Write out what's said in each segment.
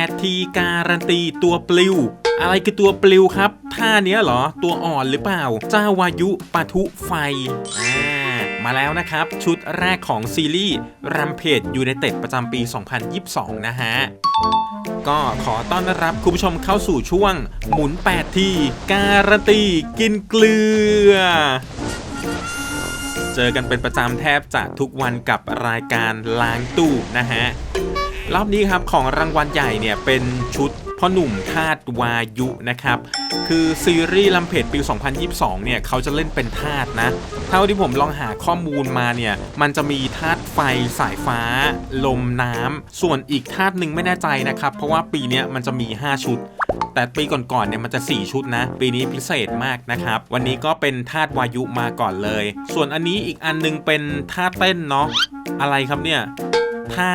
8 ทีการันตีตัวปลิว อะไรคือตัวปลิวครับ ท่าเนี้ยเหรอ ตัวอ่อนหรือเปล่า เจ้าวายุปะทุไฟ อ่า มาแล้วนะครับ ชุดแรกของซีรีส์รัมเพจยู i นเต็ดประจำปี 2022 นะฮะ ก็ขอต้อนรับคุณผู้ชมเข้าสู่ช่วง หมุน 8 ทีการันตีกินเกลือเจอกันเป็นประจำแทบจะทุกวันกับรายการล้างตู้นะฮะ รอบนี้ครับของรางวัลใหญ่เนี่ยเป็นชุดพ่อหนุ่มธาตุวายุนะครับ คือซีรีส์ลำเพจปี 2022 เนี่ยเขาจะเล่นเป็นธาตุนะ เท่าที่ผมลองหาข้อมูลมาเนี่ย มันจะมีธาตุไฟสายฟ้า ลมน้ำ ส่วนอีกธาตุหนึ่งไม่แน่ใจนะครับ เพราะว่าปีนี้มันจะมี 5 ชุด แต่ปีก่อนๆเนี่ยมันจะ 4 ชุดนะ ปีนี้พิเศษมากนะครับ วันนี้ก็เป็นธาตุวายุมาก่อนเลย ส่วนอันนี้อีกอันหนึงเป็นท่าเต้นเนาะ อะไรครับเนี่ย ถ้า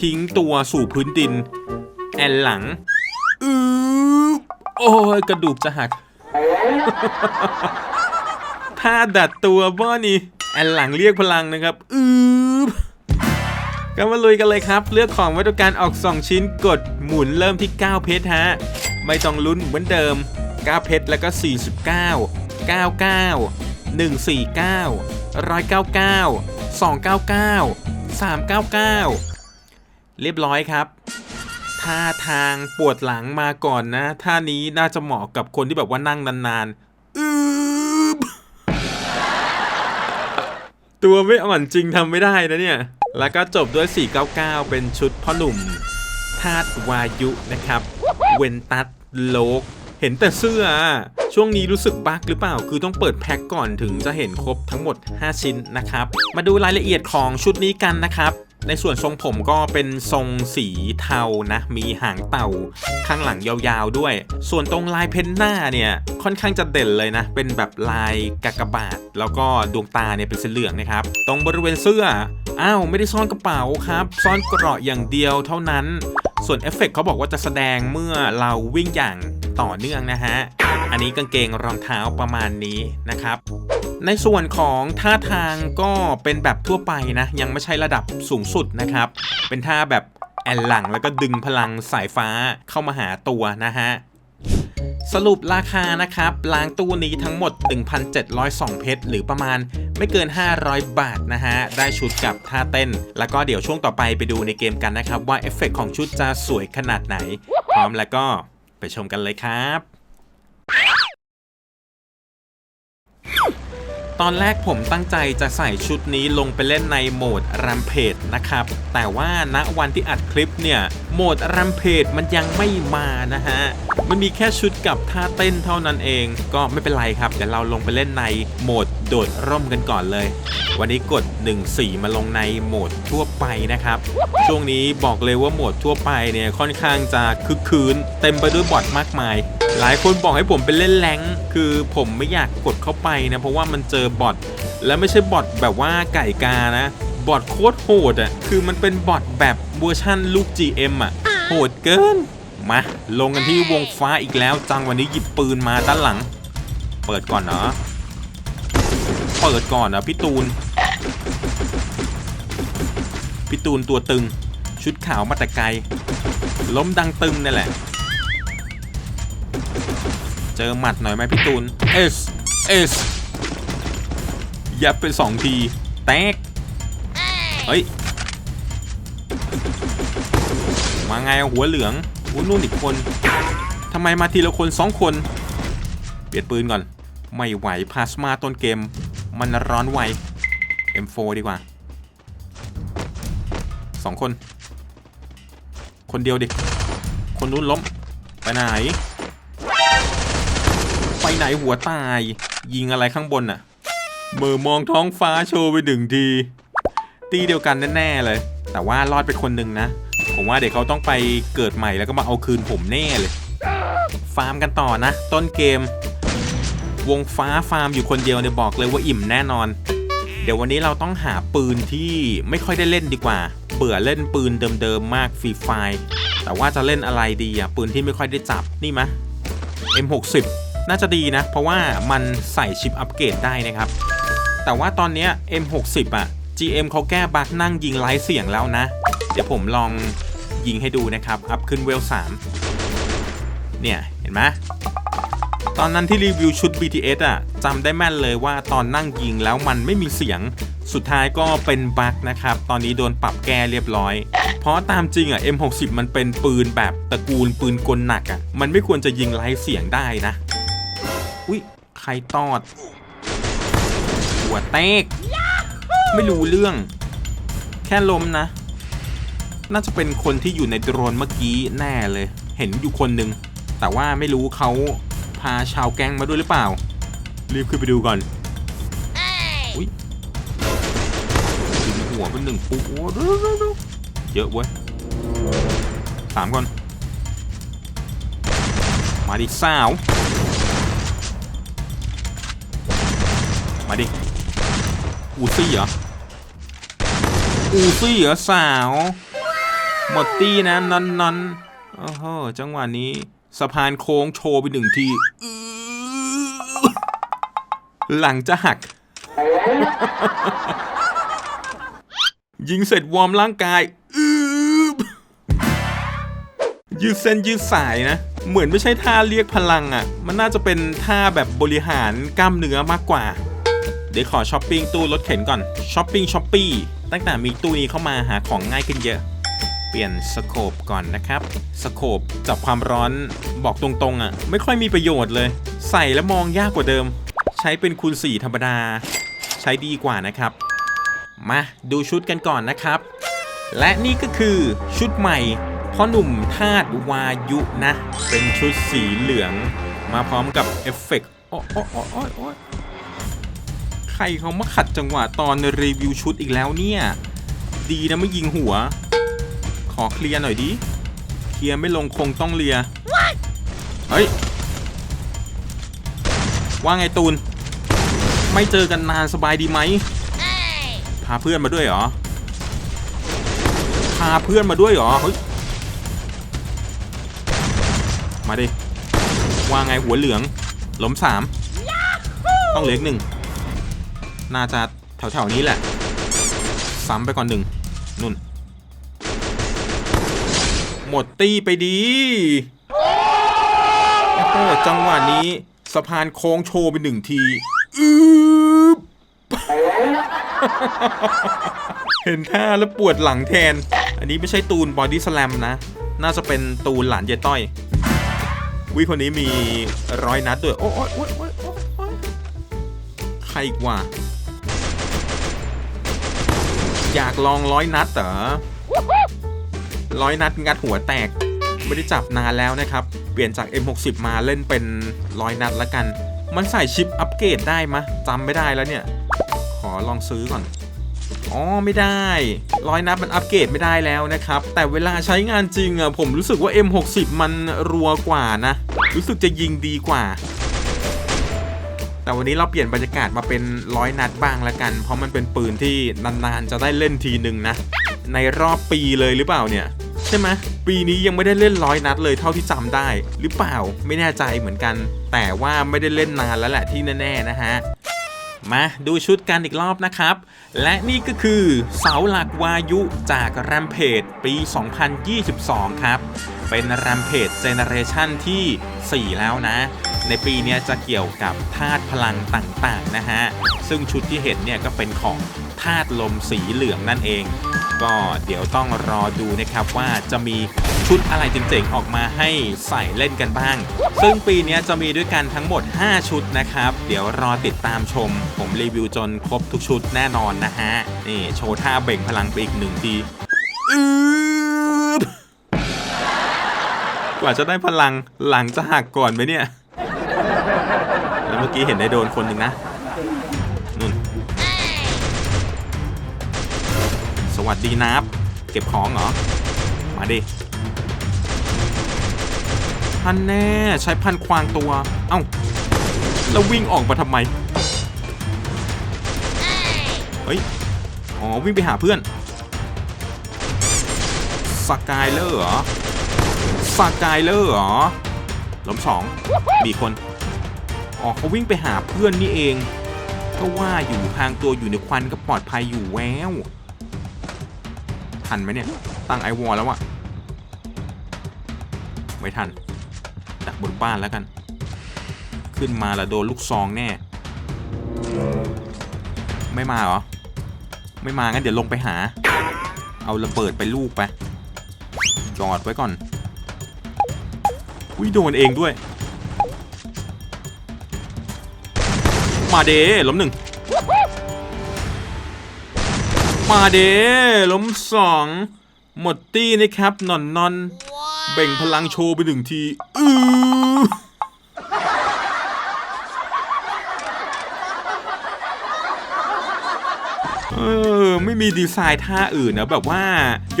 ทิ้งตัวสู่พื้นดิน แอนหลังอือโอ้ยกระดูกจะหัก ถ้าดัดตัวบ้อนี่แอนหลังเรียกพลังนะครับอือก็มาลุยกันเลยครับ เลือกของวัตถุการออก 2 ชิ้นกดหมุนเริ่มที่ 9 เพชรฮะ ไม่ต้องลุ้นเหมือนเดิม 9 เพชรแล้วก็ 49 99 149 199 299 399 เรียบร้อยครับท่าทางปวดหลังมาก่อนนะท่านี้น่าจะเหมาะกับคนที่แบบว่านั่งนานๆอืบตัวไม่อ่อนจริงทำไม่ได้นะเนี่ย แล้วก็จบด้วย 499 เป็นชุดพ่อหนุ่มธาตุวายุนะครับ เวนตัสโลก เห็นแต่เสื้อ ช่วงนี้รู้สึกบั๊กหรือเปล่า คือต้องเปิดแพ็คก่อนถึงจะเห็นครบทั้งหมด 5 ชิ้นนะครับ มาดูรายละเอียดของชุดนี้กันนะครับ ในส่วนทรงผมก็เป็นทรงสีเทานะ มีหางเต่า ข้างหลังยาวๆด้วย ส่วนตรงลายเพ้นหน้าเนี่ย ค่อนข้างจะเด่นเลยนะ เป็นแบบลายกากบาท แล้วก็ดวงตาเนี่ยเป็นสีเหลืองนะครับ ตรงบริเวณเสื้อ อ้าวไม่ได้ซ่อนกระเป๋าครับ ซ่อนเกราะอย่างเดียวเท่านั้น ส่วนเอฟเฟกต์เขาบอกว่าจะแสดงเมื่อเราวิ่งอย่าง ต่อเนื่องนะฮะ อันนี้กางเกงรองเท้าประมาณนี้นะครับ ในส่วนของท่าทางก็เป็นแบบทั่วไปนะ ยังไม่ใช่ระดับสูงสุดนะครับ เป็นท่าแบบแอนหลังแล้วก็ดึงพลังสายฟ้าเข้ามาหาตัวนะฮะสรุปราคานะครับล้างตู้นี้ทั้งหมด 1,702 เพชร หรือประมาณไม่เกิน 500 บาทนะฮะ ได้ชุดกับท่าเต้น แล้วก็เดี๋ยวช่วงต่อไปไปดูในเกมกันนะครับ ว่าเอฟเฟกต์ของชุดจะสวยขนาดไหน พร้อมแล้วก็ ไปชมกันเลยครับ ตอนแรกผมตั้งใจจะใส่ชุดนี้ลงไปเล่นในโหมดรัมเพจนะครับ แต่ว่าณวันที่อัดคลิปเนี่ย โหมดรัมเพจมันยังไม่มานะฮะ มันมีแค่ชุดกับท่าเต้นเท่านั้นเอง ก็ไม่เป็นไรครับ เดี๋ยวเราลงไปเล่นในโหมดโดดร่มกันก่อนเลย วันนี้กด 1.4 มาลงในโหมดทั่วไปนะครับ ช่วงนี้บอกเลยว่าโหมดทั่วไปเนี่ยค่อนข้างจะคึกคืน เต็มไปด้วยบอทมากมาย หลายคนบอกให้ผมไปเล่นแรงคือผมไม่อยากกดเข้าไปนะเพราะว่ามันเจอบอทและไม่ใช่บอทแบบว่าไก่กานะบอทโคตรโหดอะคือมันเป็นบอทแบบเวอร์ชั่นลูก GM อะโหดเกินมาลงกันที่วงฟ้าอีกแล้ว จังวันนี้หยิบปืนมาด้านหลัง เปิดก่อนเนาะเปิดก่อนนะพี่ตูนพี่ตูนตัวตึง ชุดขาวมาแต่ไกลล้มดังตึงนั่นแหละ เจอหมัดหน่อยไหมพี่ตูนเอสเอสยับไปสองที แตก เฮ้ย มาไงหัวเหลืองหัวนู่นอีกคนทำไมมาทีละคนสองคน เปลี่ยนปืนก่อน ไม่ไหวพลาสมาต้นเกม มันร้อนไว M4 ดีกว่าสองคน คนเดียวดิ คนนู้นล้ม ไปไหน ไปไหนหัวตาย ยิงอะไรข้างบนน่ะเมื่อมองท้องฟ้าโชว์ไปดึงที ตีเดียวกันแน่ๆเลย แต่ว่ารอดไปคนหนึ่งนะ ผมว่าเดี๋ยวเขาต้องไปเกิดใหม่แล้วก็มาเอาคืนผมแน่เลย ฟาร์มกันต่อนะ ต้นเกม วงฟ้าฟาร์มอยู่คนเดียวเนี่ยบอกเลยว่าอิ่มแน่นอน เดี๋ยววันนี้เราต้องหาปืนที่ไม่ค่อยได้เล่นดีกว่า เบื่อเล่นปืนเดิมๆมากฟรีไฟแต่ว่าจะเล่นอะไรดีอะปืนที่ไม่ค่อยได้จับนี่มะ M60 น่าจะดีนะ เพราะว่ามันใส่ชิปอัปเกรดได้นะครับ แต่ว่าตอนนี้ M60 อะ GM เขาแก้บั๊กนั่งยิงไร้เสียงแล้วนะ เดี๋ยวผมลองยิงให้ดูนะครับ อัพขึ้นเวล 3 เนี่ย เห็นไหมตอนนั้นที่รีวิวชุด BTS อะจำได้แม่นเลยว่าตอนนั่งยิงแล้วมันไม่มีเสียง สุดท้ายก็เป็นบั๊กนะครับ ตอนนี้โดนปรับแก้เรียบร้อย เพราะตามจริงอะ M60 มันเป็นปืนแบบตระกูลปืนกลหนักอะ มันไม่ควรจะยิงไร้เสียงได้นะ อุ๊ยใครตอด หัวเตก ไม่รู้เรื่อง แค่ล้มนะ น่าจะเป็นคนที่อยู่ในโดรนเมื่อกี้แน่เลย เห็นอยู่คนหนึ่ง แต่ว่าไม่รู้เขาพาชาวแก๊งมาด้วยหรือเปล่า รีบขึ้นไปดูก่อนอุ้ยยิงหัวเป็นหนึ่งปุ๊บโอ้ดูดูดูเยอะเว้ยสามคนมาดิสาว มาดิ อูซี่เหรอ อูซี่เหรอสาว หมดตี้นะนอนนอนโอ้โหจังหวะนี้สะพานโค้งโชว์ไปหนึ่งที หลังจะหัก ยิงเสร็จวอร์มร่างกายยืดเส้นยืดสายนะ เหมือนไม่ใช่ท่าเรียกพลังอะ่ะ มันน่าจะเป็นท่าแบบบริหารกล้ามเนื้อมากกว่า ดี๋ยวขอช้อปปิ้งตู้รถเข็นก่อนช้อปปิ้งช้อปปี้ตั้งแต่มีตู้นี้เข้ามาหาของง่ายขึ้นเยอะ เปลี่ยนสโคปก่อนนะครับสโคปจับความร้อนบอกตรงๆอะ่ะ ไม่ค่อยมีประโยชน์เลย ใส่แล้วมองยากกว่าเดิม ใช้เป็นคูณ4ธรรมดา ใช้ดีกว่านะครับ มาดูชุดกันก่อนนะครับ และนี่ก็คือชุดใหม่พ่อหนุ่มธาตุวายุนะ เป็นชุดสีเหลือง มาพร้อมกับเอฟเฟกต์โอ้โอ้โอ้โอ้ ใครเขามาขัดจังหวะตอนรีวิวชุดอีกแล้วเนี่ย ดีนะไม่ยิงหัว ขอเคลียร์หน่อยดิ เคลียร์ไม่ลงคงต้องเลียเฮ้ย ว่าไงตูน ไม่เจอกันนานสบายดีไหมพาเพื่อนมาด้วยเหรอ พาเพื่อนมาด้วยเหรอ เฮ้ย มาดิ ว่าไงหัวเหลืองล้มสาม ต้องเหลืออีกหนึ่ง น่าจะแถวๆนี้แหละ ซ้ำไปก่อนหนึ่งนุ่น หมดตี้ไปดีโอ้โหจังหวะนี้สะพานโค้งโชว์ไปหนึ่งทีอืบเห็นท่าแล้วปวดหลังแทน อันนี้ไม่ใช่ตูนบอดี้สแลมนะ น่าจะเป็นตูนหลานเยต้อย วิคนนี้มีร้อยนัดด้วย โอ้ยโอ้ยโอ้ยโอ้ยโอ้ยใครอีกว่า อยากลองร้อยนัดเหรอร้อยนัดงัดหัวแตก ไม่ได้จับนานแล้วนะครับ เปลี่ยนจาก M60 มาเล่นเป็นร้อยนัดละกัน มันใส่ชิปอัปเกรดได้มะจำไม่ได้แล้วเนี่ย ขอลองซื้อก่อน อ๋อไม่ได้ร้อยนัดมันอัปเกรดไม่ได้แล้วนะครับ แต่เวลาใช้งานจริงอะผมรู้สึกว่า M60 มันรัวกว่านะ รู้สึกจะยิงดีกว่า แต่วันนี้เราเปลี่ยนบรรยากาศมาเป็นร้อยนัดบ้างละกัน เพราะมันเป็นปืนที่นานๆจะได้เล่นทีหนึ่งนะ ในรอบปีเลยหรือเปล่าเนี่ยใช่ไหมปีนี้ยังไม่ได้เล่นร้อยนัดเลยเท่าที่จำได้ หรือเปล่าไม่แน่ใจเหมือนกัน แต่ว่าไม่ได้เล่นนานแล้วแหละที่แน่ๆนะฮะมาดูชุดกันอีกรอบนะครับ และนี่ก็คือเสาหลักวายุจากแรมเพจปี 2022 ครับเป็นแรมเพจเจเนเรชันที่ 4 แล้วนะ ในปีนี้จะเกี่ยวกับธาตุพลังต่างๆนะฮะ ซึ่งชุดที่เห็นเนี่ยก็เป็นของธาตุลมสีเหลืองนั่นเอง ก็เดี๋ยวต้องรอดูนะครับว่าจะมีชุดอะไรเจ๋งๆออกมาให้ใส่เล่นกันบ้าง ซึ่งปีนี้จะมีด้วยกันทั้งหมด 5 ชุดนะครับ เดี๋ยวรอติดตามชม ผมรีวิวจนครบทุกชุดแน่นอนนะฮะ นี่โชว์ท่าเบ่งพลังไปอีกหนึ่งทีอื ว่าจะได้พลังหลังจะหักก่อนไหมเนี่ย แล้วเมื่อกี้เห็นได้โดนคนหนึ่งนะนุ่นสวัสดีนับ เก็บของเหรอ มาดิพันแน่ใช้พันควางตัว เอ้า แล้ววิ่งออกมาทำไม เฮ้ย อ๋อ วิ่งไปหาเพื่อนสกายเลอร์เหรอ สกายเลอร์เหรอล้มสองมีคนอ๋อเขาวิ่งไปหาเพื่อนนี่เอง ก็ว่าอยู่ทางตัวอยู่ในควันก็ปลอดภัยอยู่แววทันไหมเนี่ย ตั้งไอวอลแล้วอะไม่ทันดักบนบ้านแล้วกัน ขึ้นมาแล้วโดนลูกซองแน่ ไม่มาเหรอ ไม่มางั้นเดี๋ยวลงไปหา เอาระเบิดไปลูกไปจอดไว้ก่อน วิโดนเองด้วย มาเดล้มหนึ่ง มาเดล้มสองหมดตี้นะครับนอนนอน เบ่งพลังโชว์ไปหนึ่งที อือ เออ ไม่มีดีไซน์ท่าอื่นนะแบบว่า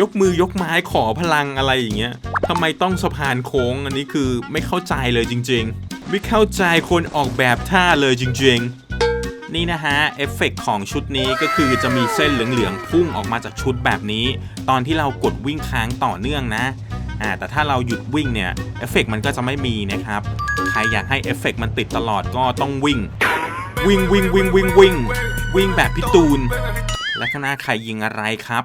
ยกมือยกไม้ขอพลังอะไรอย่างเงี้ยทำไมต้องสะพานโค้งอันนี้คือไม่เข้าใจเลยจริง ๆ ไม่เข้าใจคนออกแบบท่าเลยจริง ๆนี่นะฮะ เอฟเฟกต์ของชุดนี้ก็คือจะมีเส้นเหลืองๆพุ่งออกมาจากชุดแบบนี้ ตอนที่เรากดวิ่งค้างต่อเนื่องนะอ่าแต่ถ้าเราหยุดวิ่งเนี่ย เอฟเฟกต์มันก็จะไม่มีนะครับ ใครอยากให้เอฟเฟกต์มันติดตลอดก็ต้องวิ่ง วิ่งวิ่งวิ่งวิ่งวิ่งวิ่งแบบพี่ตูน และข้างหน้าใครยิงอะไรครับ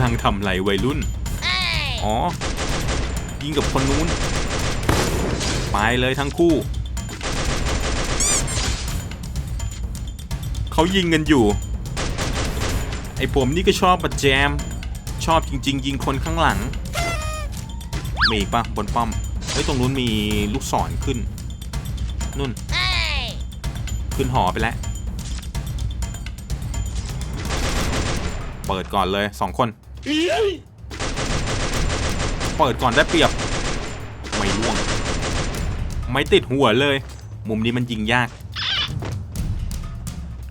นั่งทำไรวัยรุ่น อ๋อ ยิงกับคนนู้น ไปเลยทั้งคู่ เขายิงกันอยู่ ไอผมนี่ก็ชอบมาแจม ชอบจริง ๆ ยิงคนข้างหลัง มีอีกปะบนป้อม ฮ้ยตรงนู้นมีลูกศรขึ้นนุ่นขึ้นหอไปแล้ว เปิดก่อนเลยสองคน เปิดก่อนได้เปรียบ ไม่ล่วง ไม่ติดหัวเลย มุมนี้มันยิงยาก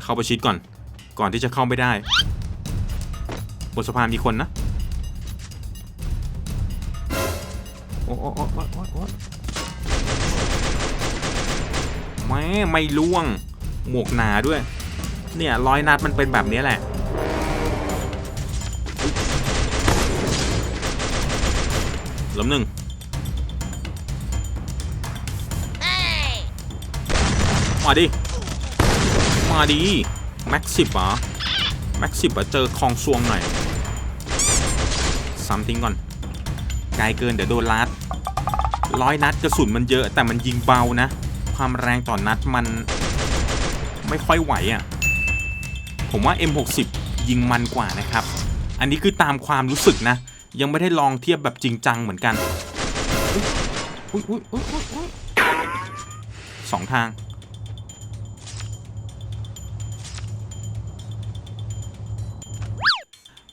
เข้าประชิดก่อน ก่อนที่จะเข้าไม่ได้บนสะพานมีคนนะ โอ้โอ้โอ้โอ้โอ้โอ้ แม่ไม่ล่วง หมวกหนาด้วย เนี่ยร้อยนัดมันเป็นแบบนี้แหละล้มหนึ่งมาดิ มาดิ แม็กสิบเหรอแม็กสิบอะเจอคลองซวงหน่อยซัมทิ้งก่อนไกลเกินเดี๋ยวโดนลัดร้อยนัดกระสุนมันเยอะแต่มันยิงเบานะ ความแรงต่อนนัดมันไม่ค่อยไหวอะ่ะ ผมว่า M60 ยิงมันกว่านะครับ อันนี้คือตามความรู้สึกนะ ยังไม่ได้ลองเทียบแบบจริงจังเหมือนกันสองทาง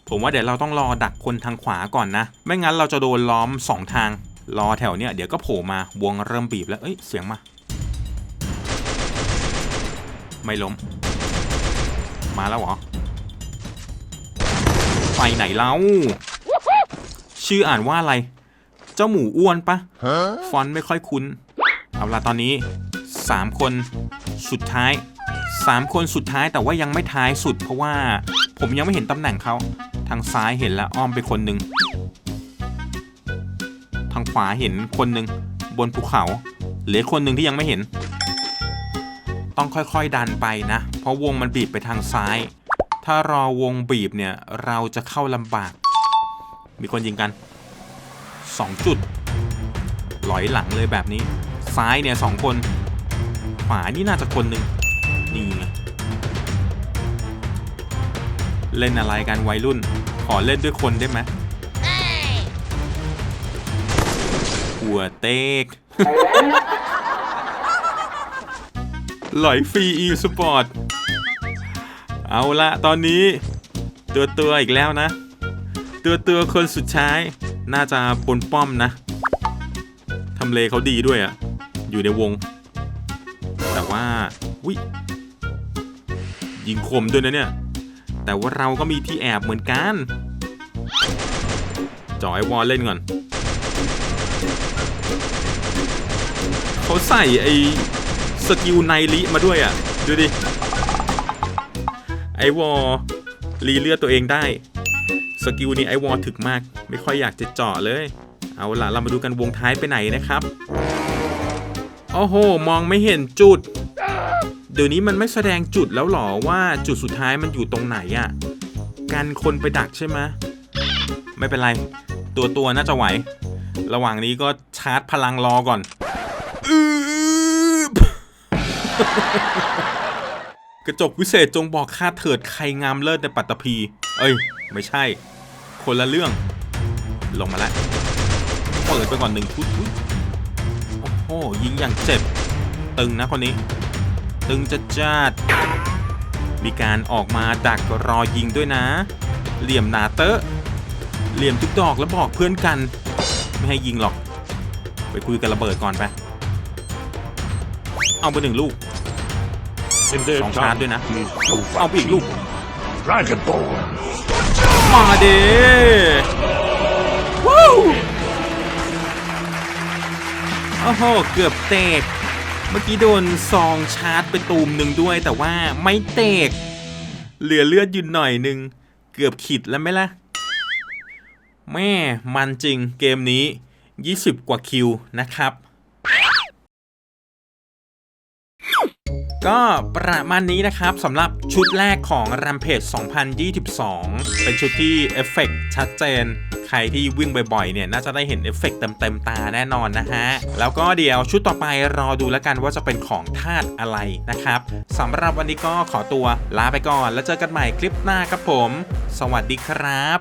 ผมว่าเดี๋ยวเราต้องรอดักคนทางขวาก่อนนะ ไม่งั้นเราจะโดนล้อมสองทาง รอแถวเนี้ยเดี๋ยวก็โผล่มาวงเริ่มบีบแล้ว เอ้ย เสียงมา ไม่ล้ม มาแล้วเหรอ ไปไหนเล่า ชื่ออ่านว่าอะไร เจ้าหมูอ้วนปะ ฟอนต์ไม่ค่อยคุ้น เอาละตอนนี้ 3 คนสุดท้าย 3 คนสุดท้ายแต่ว่ายังไม่ท้ายสุด เพราะว่าผมยังไม่เห็นตำแหน่งเขาทางซ้ายเห็นแล้วอ้อมไปคนหนึ่งทางขวาเห็นคนหนึ่งบนภูเขา เหลือคนหนึ่งที่ยังไม่เห็น ต้องค่อยๆดันไปนะ เพราะวงมันบีบไปทางซ้าย ถ้ารอวงบีบเนี่ยเราจะเข้าลำบาก มีคนยิงกัน 2 จุด หลอยหลังเลยแบบนี้ ซ้ายเนี่ยสองคน ขวานี่น่าจะคนหนึ่งนี่ไงเล่นอะไรกันวัยรุ่น ขอเล่นด้วยคนได้ไหมหัวเต็ก หลอยฟรีอีสปอร์ต เอาละตอนนี้ ตัวตัวอีกแล้วนะ ตัวตัวคนสุดท้าย น่าจะบนป้อมนะ ทำเลเขาดีด้วยอะอยู่ในวง แต่ว่าวิยิงคมด้วยนะเนี่ย แต่ว่าเราก็มีที่แอบเหมือนกัน จอไอวอลเล่นก่อน เขาใส่ไอ สกิลไนลิมาด้วยอะ ดูดิ ไอวอลรีเลือดตัวเองได้ สกิลนี้ไอวอลถึกมาก ไม่ค่อยอยากจะเจาะเลย เอาล่ะ เรามาดูกันวงท้ายไปไหนนะครับ โอ้โห มองไม่เห็นจุด เดี๋ยวนี้มันไม่แสดงจุดแล้วหรอว่าจุดสุดท้ายมันอยู่ตรงไหนอะ่ะ กันคนไปดักใช่ไหมไม่เป็นไร ตัวตัวน่าจะไหว ระหว่างนี้ก็ชาร์จพลังรอก่อน อื กระจกวิเศษจงบอกข้าเถิดใครงามเลิศในปัตตภี เอ้ย ไม่ใช่ คนละเรื่อง ลงมาแล้วเปิดไปก่อนหนึ่งชุดอุ๊ยโอ้โห ยิงอย่างเจ็บ ตึงนะคนนี้ ตึงจะจัด มีการออกมาดักรอยิงด้วยนะ เหลี่ยมหนาเตอะเหลี่ยมทุกดอกแล้วบอกเพื่อนกัน ไม่ให้ยิงหรอก ไปคุยกันระเบิดก่อนไป เอาไปหนึ่งลูก In their Song tongue Chan ด้วยนะ is เอาไปอีกลูก Dragonborn. มาเด้วู้โอ้โห เกือบเตก เมื่อกี้โดนซองชาร์จไปตูมหนึ่งด้วย แต่ว่าไม่เตก เหลือเลือดอยู่หน่อยหนึ่ง เกือบขิดแล้วไหมล่ะ แม่มันจริงเกมนี้ 20 กว่าคิวนะครับ ก็ประมาณนี้นะครับสำหรับชุดแรกของ Rampage 2022 เป็นชุดที่เอฟเฟกต์ชัดเจน ใครที่วิ่งบ่อยๆ เนี่ย น่าจะได้เห็นเอฟเฟกต์เต็มๆ ตาแน่นอนนะฮะ แล้วก็เดี๋ยวชุดต่อไปรอดูแล้วกันว่าจะเป็นของธาตุอะไรนะครับสำหรับวันนี้ก็ขอตัวลาไปก่อน แล้วเจอกันใหม่คลิปหน้าครับผม สวัสดีครับ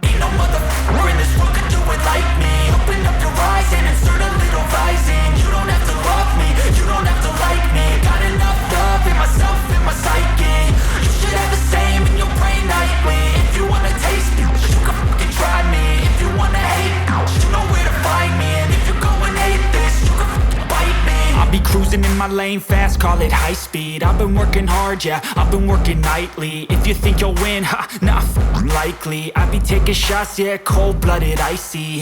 In my lane fast, call it high speed. I've been working hard, yeah, I've been working nightly. If you think you'll win, ha, nah, f- likely. I be taking shots, yeah, cold-blooded, icy